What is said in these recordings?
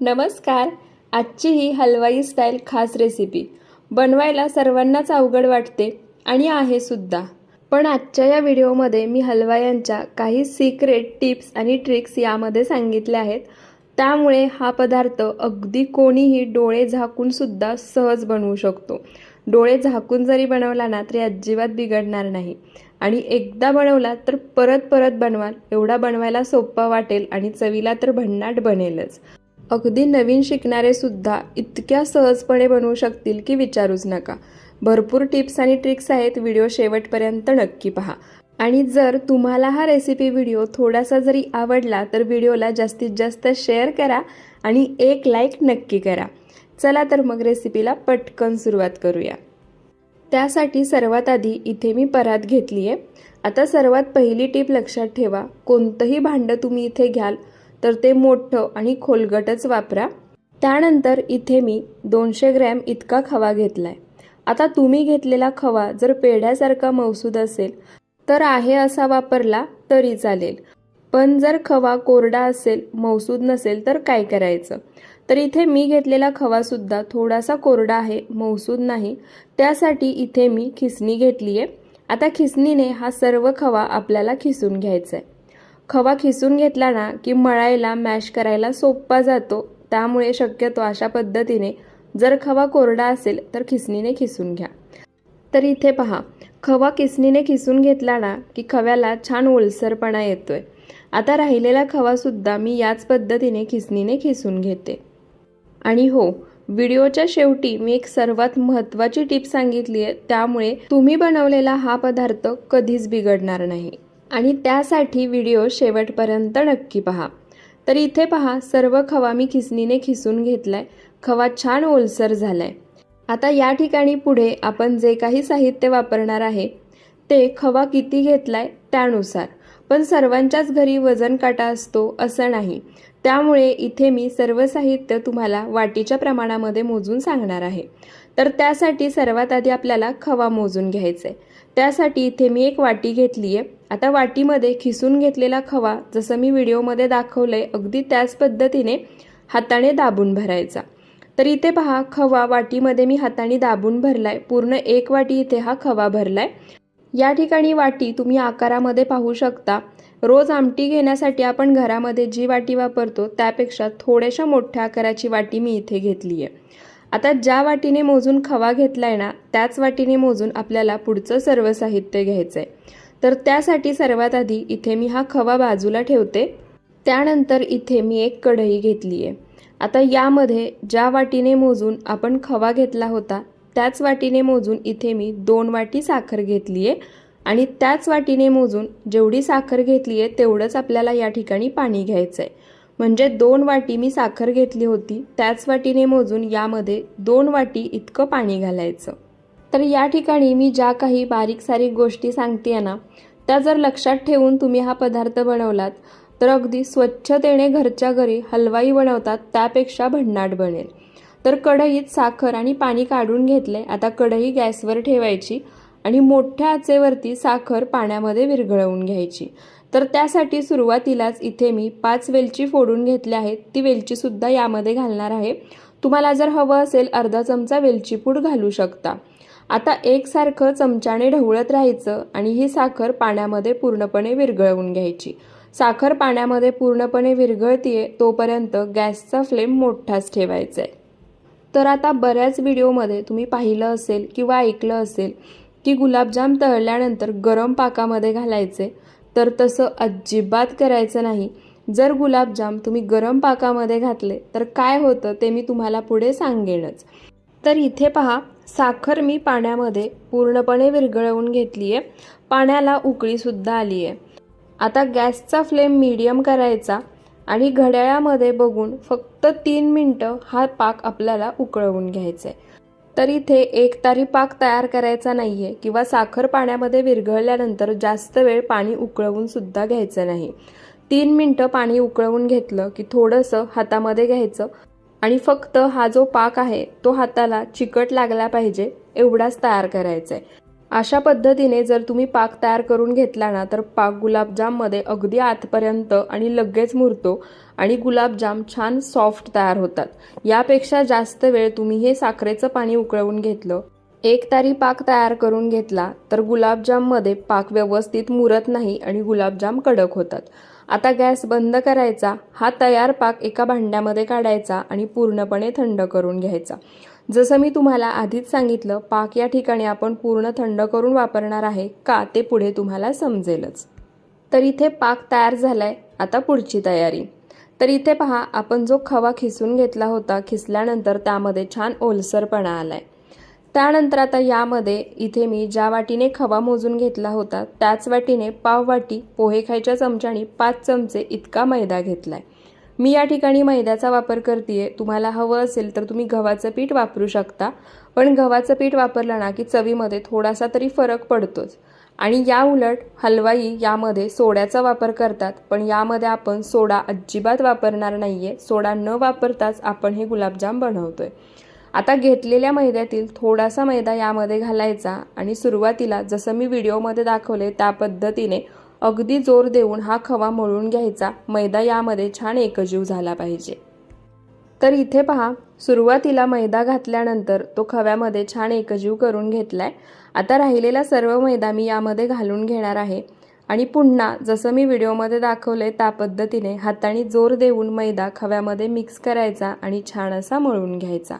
नमस्कार. आजची ही हलवाई स्टाईल खास रेसिपी बनवायला सर्वांनाच अवघड वाटते आणि आहे सुद्धा. पण आजच्या या व्हिडिओमध्ये मी हलवायांच्या काही सिक्रेट टिप्स आणि ट्रिक्स यामध्ये सांगितल्या आहेत. त्यामुळे हा पदार्थ अगदी कोणीही डोळे झाकून सुद्धा सहज बनवू शकतो. डोळे झाकून जरी बनवला ना तरी अजिबात बिघडणार नाही. आणि एकदा बनवला तर परत परत बनवाल एवढा बनवायला सोपा वाटेल आणि चवीला तर भन्नाट बनेलच. अगदी नवीन शिकणारे सुद्धा इतक्या सहजपणे बनवू शकतील की विचारूच नका. भरपूर टिप्स आणि ट्रिक्स आहेत व्हिडिओ शेवटपर्यंत नक्की पहा. आणि जर तुम्हाला हा रेसिपी व्हिडिओ थोडासा जरी आवडला तर व्हिडिओला जास्तीत जास्त शेअर करा आणि एक लाईक नक्की करा. चला तर मग रेसिपीला पटकन सुरुवात करूया. त्यासाठी सर्वात आधी इथे मी परात घेतली आहे आता सर्वात पहिली टीप लक्षात ठेवा कोणतंही भांडं तुम्ही इथे घ्याल तर ते मोठं आणि खोलगटच वापरा. त्यानंतर इथे मी दोनशे ग्रॅम इतका खवा घेतला आहे आता तुम्ही घेतलेला खवा जर पेढ्यासारखा मौसूद असेल तर आहे असा वापरला तरी चालेल. पण जर खवा कोरडा असेल मौसूद नसेल तर काय करायचं? तर इथे मी घेतलेला खवासुद्धा थोडासा कोरडा आहे मौसूद नाही. त्यासाठी इथे मी खिसणी घेतली आहे आता खिसणीने हा सर्व खवा आपल्याला खिसून घ्यायचा आहे खवा खिसून घेतला ना की मळायला मॅश करायला सोपा जातो. त्यामुळे शक्यतो अशा पद्धतीने जर खवा कोरडा असेल तर खिसणीने खिसून घ्या. तर इथे पहा खवा किसणीने खिसून घेतला ना की खव्याला छान ओलसरपणा येतोय. आता राहिलेला खवासुद्धा मी याच पद्धतीने खिसणीने खिसून घेते. आणि हो व्हिडिओच्या शेवटी मी एक सर्वात महत्त्वाची टीप सांगितली आहे. त्यामुळे तुम्ही बनवलेला हा पदार्थ कधीच बिघडणार नाही. आणि त्यासाठी व्हिडिओ शेवटपर्यंत नक्की पहा. तर इथे पहा सर्व खवा मी खिसणीने खिसून घेतलाय. खवा छान ओलसर झालाय. आता या ठिकाणी पुढे आपण जे काही साहित्य वापरणार आहे ते खवा किती घेतलाय त्यानुसार. पण सर्वांच्याच घरी वजन काटा असतो असं नाही. त्यामुळे इथे मी सर्व साहित्य तुम्हाला वाटीच्या प्रमाणामध्ये मोजून सांगणार आहे. तर त्यासाठी सर्वात आधी आपल्याला खवा मोजून घ्यायचा आहे त्यासाठी इथे मी एक वाटी घेतली आहे. आता वाटीमध्ये खिसून घेतलेला खवा जसं मी व्हिडिओमध्ये दाखवलं आहे अगदी त्याच पद्धतीने हाताने दाबून भरायचा. तर इथे पहा खवा वाटीमध्ये मी हाताने दाबून भरलाय. पूर्ण एक वाटी इथे हा खवा भरलाय. या ठिकाणी वाटी तुम्ही आकारामध्ये पाहू शकता. रोज आमटी घेण्यासाठी आपण घरामध्ये जी वाटी वापरतो त्यापेक्षा थोड्याशा मोठ्या आकाराची वाटी मी इथे घेतली आहे. आता ज्या वाटीने मोजून खवा घेतला आहे ना त्याच वाटीने मोजून आपल्याला पुढचं सर्व साहित्य घ्यायचं आहे तर त्यासाठी सर्वात आधी इथे मी हा खवा बाजूला ठेवते. त्यानंतर इथे मी एक कढई घेतली आहे आता यामध्ये ज्या वाटीने मोजून आपण खवा घेतला होता त्याच वाटीने मोजून इथे मी दोन वाटी साखर घेतली आहे आणि त्याच वाटीने मोजून जेवढी साखर घेतली आहे तेवढंच आपल्याला या ठिकाणी पाणी घ्यायचं आहे म्हणजे दोन वाटी मी साखर घेतली होती त्याच वाटीने मोजून यामध्ये दोन वाटी इतकं पाणी घालायचं. तर या ठिकाणी मी ज्या काही बारीक सारीक गोष्टी सांगते ना त्या जर लक्षात ठेवून तुम्ही हा पदार्थ बनवलात तर अगदी स्वच्छतेने घरच्या घरी हलवाई बनवतात त्यापेक्षा भन्नाट बनेल. तर कढईत साखर आणि पाणी काढून घेतले आता कढई गॅसवर ठेवायची आणि मोठ्या आचेवरती साखर पाण्यामध्ये विरघळवून घ्यायची. तर त्यासाठी सुरुवातीलाच इथे मी पाच वेलची फोडून घेतल्या आहेत ती वेलचीसुद्धा यामध्ये घालणार आहे. तुम्हाला जर हवं असेल अर्धा चमचा वेलची पूड घालू शकता. आता एकसारखं चमच्याने ढवळत राहायचं आणि ही साखर पाण्यामध्ये पूर्णपणे विरघळवून घ्यायची. साखर पाण्यामध्ये पूर्णपणे विरघळतीये तोपर्यंत गॅसचा फ्लेम मोठाच ठेवायचा आहे. तर आता बऱ्याच व्हिडिओमध्ये तुम्ही पाहिलं असेल किंवा ऐकलं असेल की गुलाबजाम तळल्यानंतर गरम पाकामध्ये घालायचे. तर तसं अजिबात करायचं नाही. जर गुलाबजाम तुम्ही गरम पाकामध्ये घातले तर काय होतं ते मी तुम्हाला पुढे सांगेनच. तर इथे पहा साखर मी पाण्यामध्ये पूर्णपणे विरघळवून घेतली आहे पाण्याला उकळीसुद्धा आली आहे आता गॅसचा फ्लेम मीडियम करायचा आणि घड्याळामध्ये बघून फक्त तीन मिनटं हा पाक आपल्याला उकळवून घ्यायचा आहे तर इथे एकतारी पाक तयार करायचा नाही आहे किंवा साखर पाण्यामध्ये विरघळल्यानंतर जास्त वेळ पाणी उकळवून सुद्धा घ्यायचं नाही. तीन मिनटं पाणी उकळवून घेतलं की थोडंसं हातामध्ये घ्यायचं आणि फक्त हा जो पाक आहे तो हाताला चिकट लागला पाहिजे एवढाच तयार करायचा आहे अशा पद्धतीने जर तुम्ही पाक तयार करून घेतला ना तर पाक गुलाबजाममध्ये अगदी आतपर्यंत आणि लगेच मुरतो. आणि गुलाबजाम छान सॉफ्ट तयार होतात. यापेक्षा जास्त वेळ तुम्ही हे साखरेचं पाणी उकळवून घेतलं. एक तारी पाक तयार करून घेतला तर गुलाबजाममध्ये पाक व्यवस्थित मुरत नाही आणि गुलाबजाम कडक होतात. आता गॅस बंद करायचा हा तयार पाक एका भांड्यामध्ये काढायचा आणि पूर्णपणे थंड करून घ्यायचा. जसं मी तुम्हाला आधीच सांगितलं पाक या ठिकाणी आपण पूर्ण थंड करून वापरणार आहे का ते पुढे तुम्हाला समजेलच. तर इथे पाक तयार झालाय आता पुढची तयारी. तर इथे पहा आपण जो खवा खिसून घेतला होता खिसल्यानंतर त्यामध्ये छान ओलसरपणा आलाय. त्यानंतर आता यामध्ये इथे मी ज्या वाटीने खवा मोजून घेतला होता त्याच वाटीने पाव वाटी पोहे खायच्या चमच्याने पाच चमचे इतका मैदा घेतलाय. मी या ठिकाणी मैद्याचा वापर करते तुम्हाला हवं असेल तर तुम्ही गव्हाचं पीठ वापरू शकता पण गव्हाचं पीठ वापरलं ना की चवीमध्ये थोडासा तरी फरक पडतोच. आणि या उलट हलवाई यामध्ये सोड्याचा वापर करतात पण यामध्ये आपण सोडा अजिबात वापरणार नाही आहे सोडा न वापरताच आपण हे गुलाबजाम बनवतो आहे आता घेतलेल्या मैद्यातील थोडासा मैदा यामध्ये घालायचा आणि सुरुवातीला जसं मी व्हिडिओमध्ये दाखवले त्या पद्धतीने अगदी जोर देऊन हा खवा मळून घ्यायचा. मैदा यामध्ये छान एकजीव झाला पाहिजे. तर इथे पहा सुरुवातीला मैदा घातल्यानंतर तो खव्यामध्ये छान एकजीव करून घेतला आहे आता राहिलेला सर्व मैदा मी यामध्ये घालून घेणार आहे. आणि पुन्हा जसं मी व्हिडिओमध्ये दाखवलं आहे त्या पद्धतीने हाताने जोर देऊन मैदा खव्यामध्ये मिक्स करायचा आणि छान असा मळून घ्यायचा.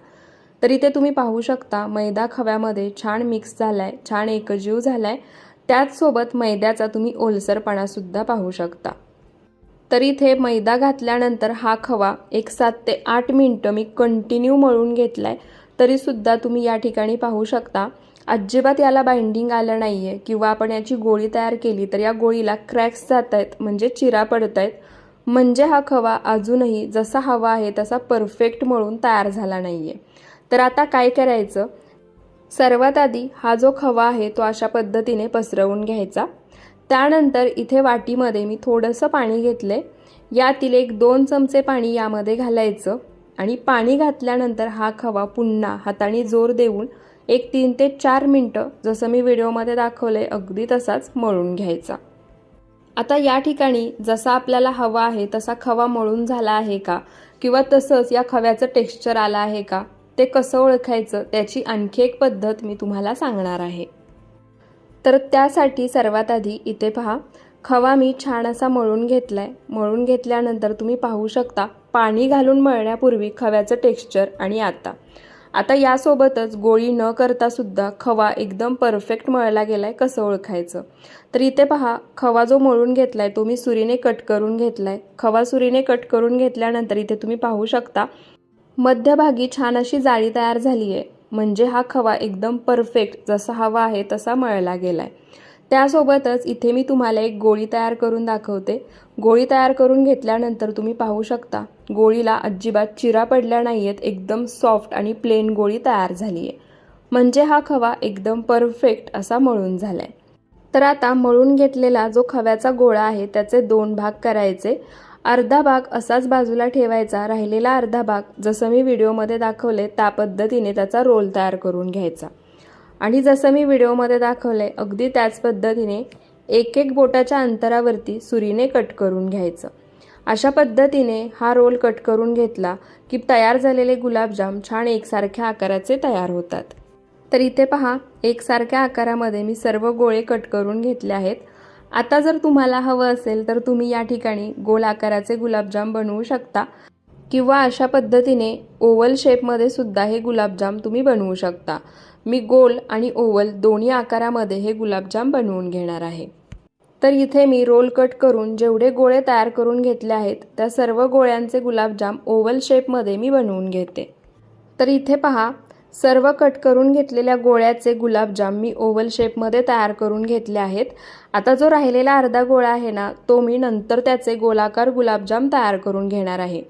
तर इथे तुम्ही पाहू शकता मैदा खव्यामध्ये छान मिक्स झालाय छान एकजीव झालाय. त्याचसोबत मैद्याचा तुम्ही ओलसरपणासुद्धा पाहू शकता. तर इथे मैदा घातल्यानंतर हा खवा एक सात ते आठ मिनटं मी कंटिन्यू मळून घेतला आहे तरीसुद्धा तुम्ही या ठिकाणी पाहू शकता अजिबात याला बाइंडिंग आलं नाही आहे किंवा आपण याची गोळी तयार केली तर या गोळीला क्रॅक्स जात आहेत म्हणजे चिरा पडत आहेत म्हणजे हा खवा अजूनही जसा हवा आहे तसा परफेक्ट मळून तयार झाला नाही आहे तर आता काय करायचं? सर्वात आधी हा जो खवा आहे तो अशा पद्धतीने पसरवून घ्यायचा. त्यानंतर इथे वाटीमध्ये मी थोडंसं पाणी घेतले. यातील एक दोन चमचे पाणी यामध्ये घालायचं आणि पाणी घातल्यानंतर हा खवा पुन्हा हाताने जोर देऊन एक तीन ते चार मिनटं जसं मी व्हिडिओमध्ये दाखवलं आहे अगदी तसाच मळून घ्यायचा. आता या ठिकाणी जसा आपल्याला हवा आहे तसा खवा मळून झाला आहे का? किंवा तसंच या खव्याचं टेक्स्चर आलं आहे का? ते कसं ओळखायचं? त्याची आणखी एक पद्धत मी तुम्हाला सांगणार आहे. तर त्यासाठी सर्वात आधी इथे पहा. खवा मी छान असा मळून घेतला आहे मळून घेतल्यानंतर तुम्ही पाहू शकता पाणी घालून मळण्यापूर्वी खव्याचं टेक्स्चर आणि आता. आता यासोबतच गोळी न करता सुद्धा खवा एकदम परफेक्ट मळला गेलाय कसं ओळखायचं? तर इथे पहा खवा जो मळून घेतलाय तो मी सुरीने कट करून घेतलाय. खवा सुरीने कट करून घेतल्यानंतर इथे तुम्ही पाहू शकता मध्यभागी छान अशी जाळी तयार झाली आहे म्हणजे हा खवा एकदम परफेक्ट जसा हवा आहे तसा मळला गेलाय. त्यासोबतच इथे मी तुम्हाला एक गोळी तयार करून दाखवते. गोळी तयार करून घेतल्यानंतर तुम्ही पाहू शकता गोळीला अजिबात चिरा पडल्या नाही आहेत एकदम सॉफ्ट आणि प्लेन गोळी तयार झाली आहे म्हणजे हा खवा एकदम परफेक्ट असा मळून झाला आहे तर आता मळून घेतलेला जो खव्याचा गोळा आहे त्याचे दोन भाग करायचे. अर्धा भाग असाच बाजूला ठेवायचा राहिलेला अर्धा भाग जसं मी व्हिडिओमध्ये दाखवले त्या पद्धतीने त्याचा रोल तयार करून घ्यायचा. आणि जसं मी व्हिडिओमध्ये दाखवले अगदी त्याच पद्धतीने एक एक बोटाच्या अंतरावरती सुरीने कट करून घ्यायचं. अशा पद्धतीने हा रोल कट करून घेतला की तयार झालेले गुलाबजाम छान एकसारख्या आकाराचे तयार होतात. तर इथे पहा एकसारख्या आकारामध्ये मी सर्व गोळे कट करून घेतले आहेत. आता जर तुम्हाला हवं असेल तर तुम्ही या ठिकाणी गोल आकाराचे गुलाबजाम बनवू शकता किंवा अशा पद्धतीने ओवल शेपमध्ये सुद्धा हे गुलाबजाम तुम्ही बनवू शकता. मी गोल आणि ओवल दोन्ही आकारामध्ये हे गुलाबजाम बनवून घेणार आहे. तर इथे मी रोल कट करून जेवढे गोळे तयार करून घेतले आहेत त्या सर्व गोळ्यांचे गुलाबजाम ओवल शेपमध्ये मी बनवून घेते. तर इथे पहा सर्व कट करून घेतलेल्या गोळ्याचे गुलाबजाम मी ओव्हल शेपमध्ये तयार करून घेतले आहेत. आता जो राहिलेला अर्धा गोळा आहे ना तो मी नंतर त्याचे गोलाकार गुलाबजाम तयार करून घेणार आहे.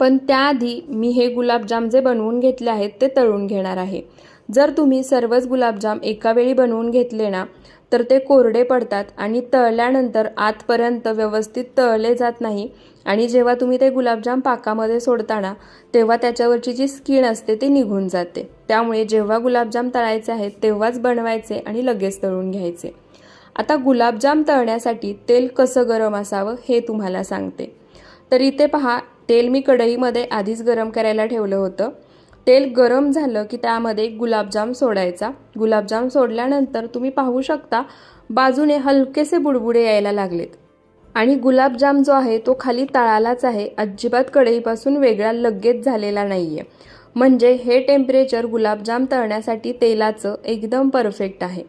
पण त्याआधी मी हे गुलाबजाम जे बनवून घेतले आहेत ते तळून घेणार आहे. जर तुम्ही सर्वच गुलाबजाम एका वेळी बनवून घेतले ना तर ते कोरडे पडतात आणि तळल्यानंतर आतपर्यंत व्यवस्थित तळले जात नाही. आणि जेव्हा तुम्ही ते गुलाबजाम पाकामध्ये सोडताना तेव्हा त्याच्यावरची जी स्किन असते ती निघून जाते. त्यामुळे जेव्हा गुलाबजाम तळायचे आहेत तेव्हाच बनवायचे आणि लगेच तळून घ्यायचे. आता गुलाबजाम तळण्यासाठी तेल कसं गरम असावं हे तुम्हाला सांगते. तर इथे पहा तेल मी कढईमध्ये आधीच गरम करायला ठेवलं होतं. तेल गरम झालं की त्यामध्ये गुलाबजाम सोडायचा. गुलाबजाम सोडल्यानंतर तुम्ही पाहू शकता बाजूने हलकेसे बुडबुडे यायला लागलेत. आणि गुलाबजाम जो आहे तो खाली तळालाच आहे. अजिबात कढईपासून वेगळा लगेच झालेला नाही आहे म्हणजे हे टेम्परेचर गुलाबजाम तळण्यासाठी तेलाचं एकदम परफेक्ट आहे.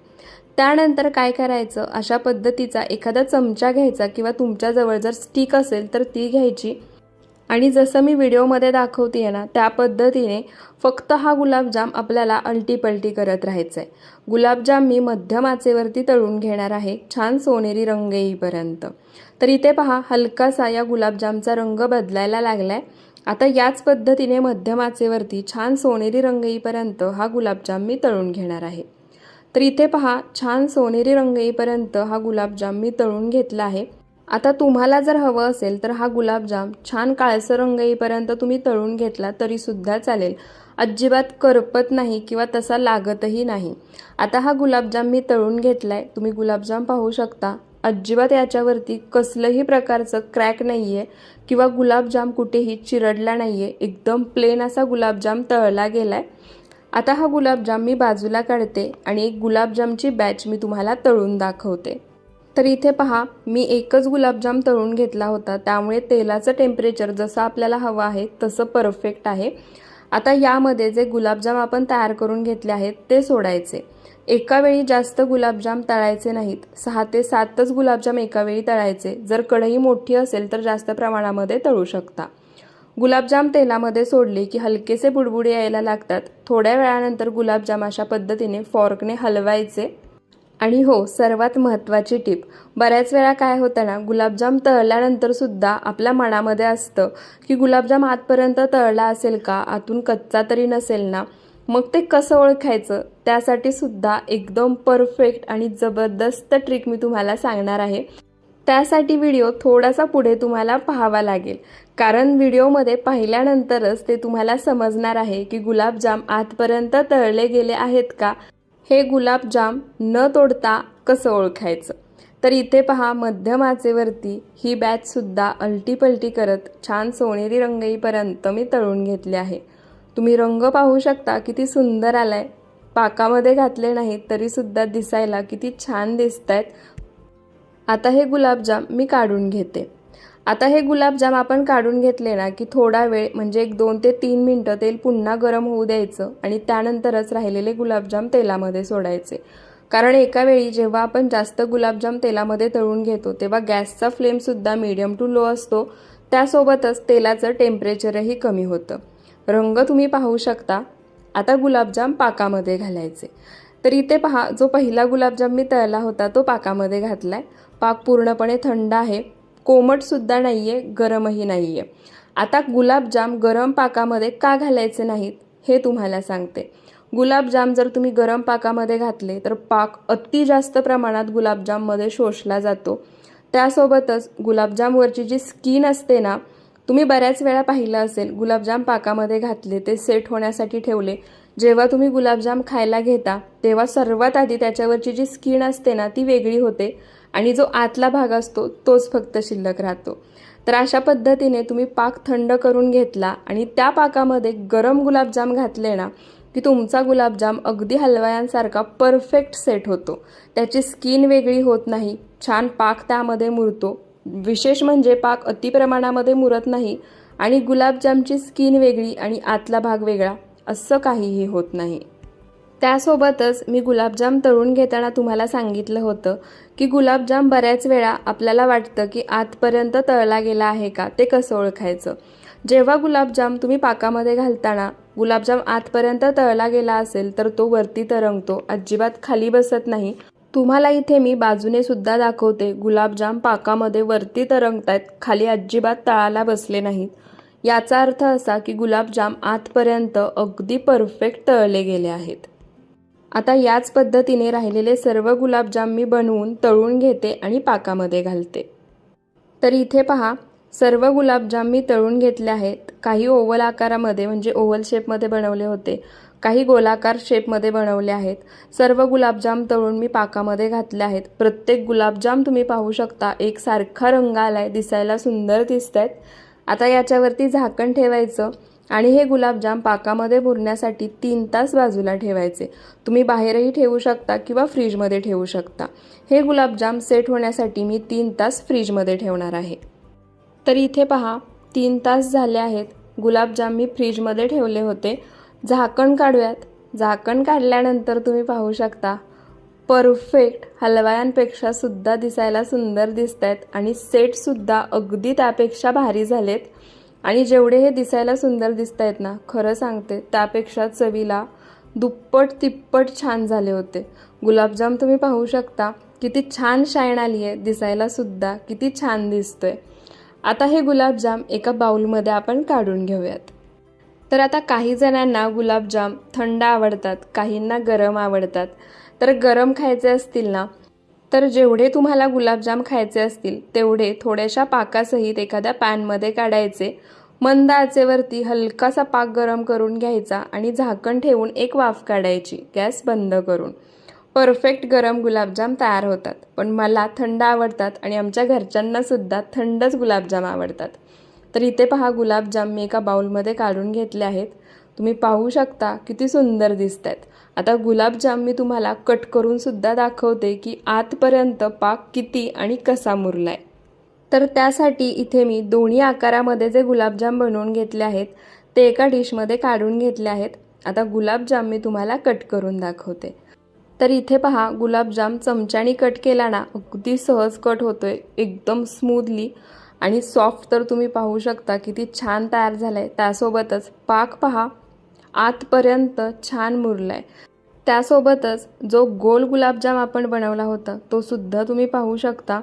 त्यानंतर काय करायचं? अशा पद्धतीचा एखादा चमचा घ्यायचा किंवा तुमच्याजवळ जर स्टिक असेल तर ती घ्यायची. आणि जसं मी व्हिडिओमध्ये दाखवते आहे ना त्या पद्धतीने फक्त हा गुलाबजाम आपल्याला अलटीपलटी करत राहायचं आहे गुलाबजाम मी मध्यम आचेवरती तळून घेणार आहे छान सोनेरी रंग येईपर्यंत. तर इथे पहा हलकासा या गुलाबजामचा रंग बदलायला लागलाय. आता याच पद्धतीने मध्यम आचेवरती छान सोनेरी रंग येईपर्यंत हा गुलाबजाम मी तळून घेणार आहे. तर इथे पहा छान सोनेरी रंग येईपर्यंत हा गुलाबजाम मी तळून घेतला आहे. आता तुम्हाला जर हवं असेल तर हा गुलाबजाम छान काळसर रंग येईपर्यंत तुम्ही तळून घेतला तरी सुद्धा चालेल. अजिबात करपत नाही किंवा तसा लागतही नाही. आता हा गुलाबजाम मी तळून घेतलाय. तुम्ही गुलाबजाम पाहू शकता. अजिबात याच्यावरती कसलंही प्रकारचं क्रॅक नाही आहे किंवा गुलाबजाम कुठेही चिरडला नाही आहे एकदम प्लेन असा गुलाबजाम तळला गेला आहे आता हा गुलाबजाम मी बाजूला काढते आणि एक गुलाबजामची बॅच मी तुम्हाला तळून दाखवते. तर इथे पहा मी एकच गुलाबजाम तळून घेतला होता. त्यामुळे तेलाचं टेम्परेचर जसं आपल्याला हवं आहे तसं परफेक्ट आहे. आता यामध्ये जे गुलाबजाम आपण तयार करून घेतले आहेत ते सोडायचे. एका वेळी जास्त गुलाबजाम तळायचे नाहीत. सहा ते सातच गुलाबजाम एकावेळी तळायचे. जर कढई मोठी असेल तर जास्त प्रमाणामध्ये तळू शकता. गुलाबजाम तेलामध्ये सोडले की हलकेसे बुडबुडे यायला लागतात. थोड्या वेळानंतर गुलाबजाम अशा पद्धतीने फॉर्कने हलवायचे. आणि हो सर्वात महत्त्वाची टीप. बऱ्याच वेळा काय होतं ना गुलाबजाम तळल्यानंतर सुद्धा आपल्या मनामध्ये असतं की गुलाबजाम आतपर्यंत तळला असेल का? आतून कच्चा तरी नसेल ना? मग ते कसं ओळखायचं? त्यासाठी सुद्धा एकदम परफेक्ट आणि जबरदस्त ट्रिक मी तुम्हाला सांगणार आहे. त्यासाठी व्हिडिओ थोडासा पुढे तुम्हाला पाहावा लागेल. कारण व्हिडिओमध्ये पाहिल्यानंतरच ते तुम्हाला समजणार आहे की गुलाबजाम आतपर्यंत तळले गेले आहेत का? हे गुलाबजाम न तोडता कसं ओळखायचं? तर इथे पहा मध्यम आचेवरती ही बॅचसुद्धा अलटीपलटी करत छान सोनेरी रंग येईपर्यंत मी तळून घेतले आहे. तुम्ही रंग पाहू शकता किती सुंदर आलाय. पाकामध्ये घातले नाहीत तरीसुद्धा दिसायला किती छान दिसत आहेत आता हे गुलाबजाम मी काढून घेते. आता हे गुलाबजाम आपण काढून घेतले ना की थोडा वेळ म्हणजे एक दोन ते तीन मिनटं तेल पुन्हा गरम होऊ द्यायचं आणि त्यानंतरच राहिलेले गुलाबजाम तेलामध्ये सोडायचे. कारण एका वेळी जेव्हा आपण जास्त गुलाबजाम तेलामध्ये तळून घेतो तेव्हा गॅसचा फ्लेमसुद्धा मीडियम टू लो असतो. त्यासोबतच तेलाचं टेम्परेचरही कमी होतं. रंग तुम्ही पाहू शकता. आता गुलाबजाम पाकामध्ये घालायचे. तर इथे पहा जो पहिला गुलाबजाम मी तळला होता तो पाकामध्ये घातला आहे पाक पूर्णपणे थंड आहे. कोमटसुद्धा नाही आहे गरमही नाही आहे आता गुलाबजाम गरम पाकामध्ये का घालायचे नाहीत हे तुम्हाला सांगते. गुलाबजाम जर तुम्ही गरम पाकामध्ये घातले तर पाक अति जास्त प्रमाणात गुलाबजाममध्ये शोषला जातो. त्यासोबतच गुलाबजामवरची जी स्किन असते ना तुम्ही बऱ्याच वेळा पाहिलं असेल गुलाबजाम पाकामध्ये घातले ते सेट होण्यासाठी ठेवले. जेव्हा तुम्ही गुलाबजाम खायला घेता तेव्हा सर्वात आधी त्याच्यावरची जी स्किन असते ना ती वेगळी होते आणि जो आतला भाग असतो तोच फक्त शिल्लक राहतो. तर अशा पद्धतीने तुम्ही पाक थंड करून घेतला आणि त्या पाकामध्ये गरम गुलाबजाम घातले ना की तुमचा गुलाबजाम अगदी हलवायांसारखा परफेक्ट सेट होतो. त्याची स्किन वेगळी होत नाही छान पाक त्यामध्ये मुरतो. विशेष म्हणजे पाक अतिप्रमाणामध्ये मुरत नाही आणि गुलाबजामची स्किन वेगळी आणि आतला भाग वेगळा असं काहीही होत नाही. त्यासोबतच मी गुलाबजाम तळून घेताना तुम्हाला सांगितलं होतं की गुलाबजाम बऱ्याच वेळा आपल्याला वाटतं की आतपर्यंत तळला गेला आहे का ते कसं ओळखायचं? जेव्हा गुलाबजाम तुम्ही पाकामध्ये घालताना गुलाबजाम आतपर्यंत तळला गेला असेल तर तो वरती तरंगतो अजिबात खाली बसत नाही तुम्हाला इथे मी बाजूने सुद्धा दाखवते. गुलाबजाम पाकामध्ये वरती तरंगतायत. खाली अजिबात तळाला बसले नाहीत. याचा अर्थ असा की गुलाबजाम आतपर्यंत अगदी परफेक्ट तळले गेले आहेत. आता याच पद्धतीने राहिलेले सर्व गुलाबजाम मी बनवून तळून घेते आणि पाकामध्ये घालते. तर इथे पहा सर्व गुलाबजाम मी तळून घेतले आहेत. काही ओवल आकारामध्ये म्हणजे ओव्हल शेपमध्ये बनवले होते. काही गोलाकार शेपमध्ये बनवले आहेत. सर्व गुलाबजाम तळून मी पाकामध्ये घातले आहेत. प्रत्येक गुलाबजाम तुम्ही पाहू शकता. एक सारखा रंग आहे दिसायला सुंदर दिसत आहेत आता याच्यावरती झाकण ठेवायचं आणि हे गुलाबजाम पाकामध्ये पुरण्यासाठी तीन तास बाजूला ठेवायचे. तुम्ही बाहेरही ठेवू शकता किंवा फ्रीजमध्ये ठेवू शकता. हे गुलाबजाम सेट होण्यासाठी मी तीन तास फ्रीजमध्ये ठेवणार आहे. तर इथे पहा तीन तास झाले आहेत. गुलाबजाम मी फ्रीजमध्ये ठेवले होते. झाकण काढूयात. झाकण काढल्यानंतर तुम्ही पाहू शकता परफेक्ट हलवायांपेक्षा सुद्धा दिसायला सुंदर दिसत आहेत आणि सेटसुद्धा अगदी त्यापेक्षा भारी झालेत. आणि जेवढे हे दिसायला सुंदर दिसत आहेत ना खरं सांगते त्यापेक्षा चवीला दुप्पट तिप्पट छान झाले होते. गुलाबजाम तुम्ही पाहू शकता किती छान शाईन आली आहे दिसायला सुद्धा किती छान दिसतोय. आता हे गुलाबजाम एका बाउलमध्ये आपण काढून घेऊयात. तर आता काही जणांना गुलाबजाम थंड आवडतात काहींना गरम आवडतात. तर गरम खायचे असतील ना? तर जेवढे तुम्हाला गुलाबजाम खायचे असतील तेवढे थोड्याशा पाकासहित एखाद्या पॅनमध्ये काढायचे. मंद आचेवरती हलकासा पाक गरम करून घ्यायचा आणि झाकण ठेवून एक वाफ काढायची गॅस बंद करून. परफेक्ट गरम गुलाबजाम तयार होतात पण मला थंड आवडतात आणि आमच्या घरच्यांनासुद्धा थंडच गुलाबजाम आवडतात. तर इथे पहा गुलाबजाम मी एका बाउलमध्ये काढून घेतले आहेत. तुम्ही पाहू शकता किती सुंदर दिसत आहेत आता गुलाबजाम मी तुम्हाला कट करून सुद्धा दाखवते की आतपर्यंत पाक किती आणि कसा मुरला आहे तर त्यासाठी इथे मी दोन्ही आकारामध्ये जे गुलाबजाम बनवून घेतले आहेत ते एका डिशमध्ये काढून घेतले आहेत. आता गुलाबजाम मी तुम्हाला कट करून दाखवते. तर इथे पहा गुलाबजाम चमच्याने कट केला ना अगदी सहज कट होतोय एकदम स्मूथली. आणि सॉफ्ट तर तुम्ही पाहू शकता किती छान तयार झालं आहे त्यासोबतच पाक पहा. आतपर्यंत छान मुरला आहे त्यासोबतच जो गोल गुलाबजाम आपण बनवला होता तो सुद्धा तुम्ही पाहू शकता.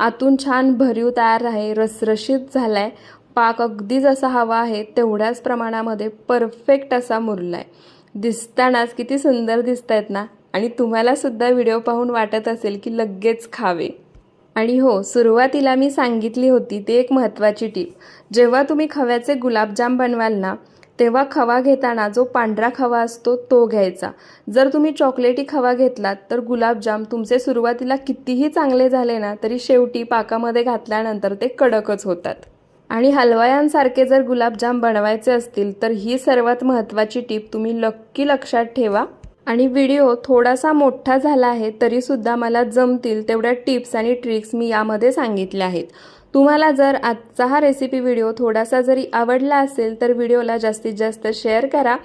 आतून छान भरीव तयार आहे रसरशीत झाला आहे पाक अगदी जसा हवा आहे तेवढ्याच प्रमाणामध्ये परफेक्ट असा मुरला आहे दिसतानाच किती सुंदर दिसत आहेत ना? आणि तुम्हालासुद्धा व्हिडिओ पाहून वाटत असेल की लगेच खावे. आणि हो सुरुवातीला मी सांगितली होती ती एक महत्त्वाची टीप. जेव्हा तुम्ही खव्याचे गुलाबजाम बनवाल ना तेव्हा खवा घेताना जो पांढरा खवा असतो तो घ्यायचा. जर तुम्ही चॉकलेटी खवा घेतलात तर गुलाबजाम तुमचे सुरुवातीला कितीही चांगले झाले ना तरी शेवटी पाकामध्ये घातल्यानंतर ते कडकच होतात. आणि हलवायांसारखे जर गुलाबजाम बनवायचे असतील तर ही सर्वात महत्त्वाची टीप तुम्ही नक्की लक्षात ठेवा. आणि व्हिडिओ थोडासा मोठा झाला आहे तरीसुद्धा मला जमतील तेवढ्या टिप्स आणि ट्रिक्स मी यामध्ये सांगितल्या आहेत. तुम्हाला जर आजचा हा रेसिपी व्हिडिओ थोडासा जरी आवडला असेल तर व्हिडिओला जास्तीत जास्त शेअर करा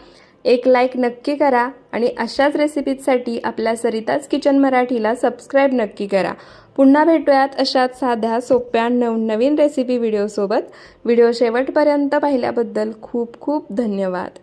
एक लाईक नक्की करा आणि अशाच रेसिपीजसाठी आपल्या सरिताच किचन मराठीला सबस्क्राईब नक्की करा. पुन्हा भेटूयात अशाच साध्या सोप्या नवनवीन रेसिपी व्हिडिओसोबत व्हिडिओ शेवटपर्यंत पाहिल्याबद्दल खूप खूप धन्यवाद.